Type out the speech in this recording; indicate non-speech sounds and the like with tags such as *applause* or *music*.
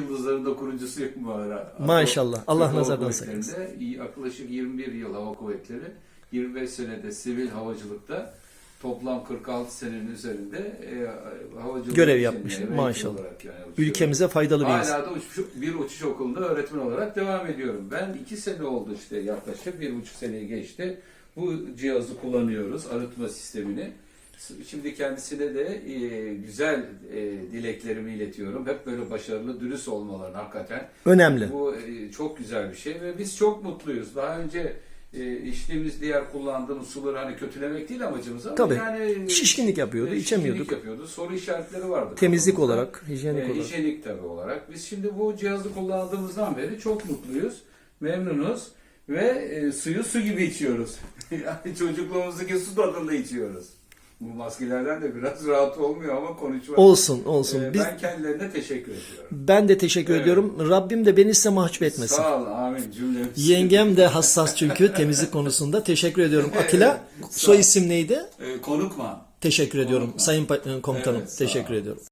Yıldızların da kurucusuyum bu ara. Maşallah. Allah Hava nazardan Kuvvetleri'nde saklasın. Yaklaşık 21 yıl hava kuvvetleri, 25 senede sivil havacılıkta toplam 46 senenin üzerinde e, havacılık Görev için yapmış, maşallah. yani. Ülkemize faydalı bir insan. Hala da uçuş, bir uçuş okulunda öğretmen olarak devam ediyorum. Ben iki sene oldu işte yaklaşık bir buçuk seneyi geçti. Bu cihazı kullanıyoruz, arıtma sistemini. Şimdi kendisine de e, güzel e, dileklerimi iletiyorum. Hep böyle başarılı, dürüst olmalarını hakikaten. Önemli. Bu e, çok güzel bir şey ve biz çok mutluyuz. Daha önce e, içtiğimiz diğer kullandığımız suları hani kötülemek değil amacımız ama Tabii. yani Şişkinlik yapıyordu, e, içemiyorduk. şişkinlik yapıyordu. Soru işaretleri vardı. Temizlik kafamızda. olarak, hijyenik E, olarak. hijyenik tabii olarak. Biz şimdi bu cihazı kullandığımızdan beri çok mutluyuz, memnunuz ve e, suyu su gibi içiyoruz. *laughs* yani çocukluğumuzdaki su tadında içiyoruz. Bu maskelerden de biraz *laughs* rahat olmuyor ama konuşmak. Olsun olsun. E, Biz Ben kendilerine teşekkür ediyorum. ben de teşekkür Evet. ediyorum. Rabbim de beni size mahcup etmesin. Sağ ol, amin cümlemiz. *laughs* Yengem de hassas çünkü temizlik konusunda. Teşekkür ediyorum. Atilla Evet, soy isim neydi? E, konukman. Teşekkür ediyorum. Konukman. Sayın pa- komutanım. Evet, teşekkür ediyorum.